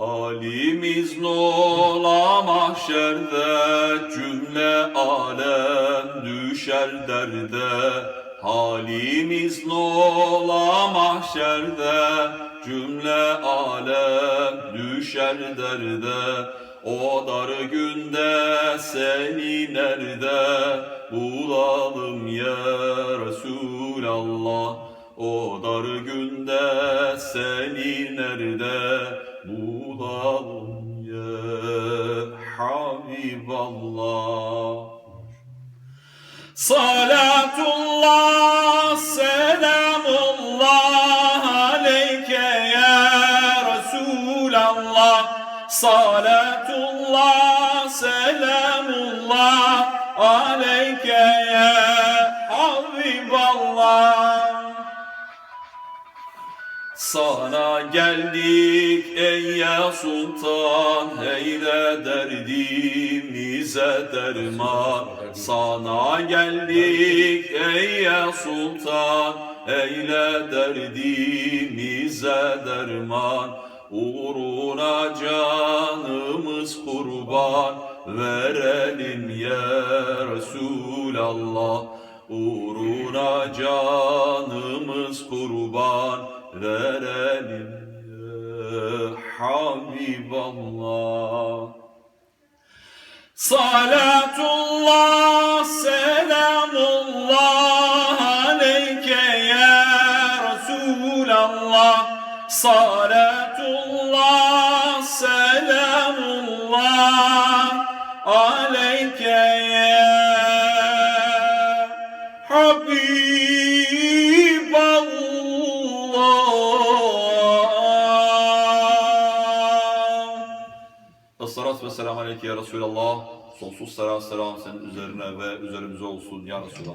Halimiz nola mahşerde cümle alem düşer derde. Halimiz nola mahşerde cümle alem düşer derde. O dar günde seni nerede bulalım ya Resulallah? O dar günde seni nerede bulalım Habiballah Salatullah, selamullah aleyke ya Resulallah. Salatullah, selamullah aleyke ya Habiballah. Sana geldik ey ya sultan Eyle derdimize derman? Sana geldik ey ya sultan Eyle derdimize derman? Uğruna canımız kurban Verelim ya Resulallah. Uğruna canımız kurban verelim ya. Salatullah, selamullah aleyke ya Resulallah. Salatullah, selamullah aleyke ya Habiballah. Esselatu ve selamu aleyke ya Resulallah. Sonsuz selam selam senin üzerine ve üzerimize olsun ya Resulallah.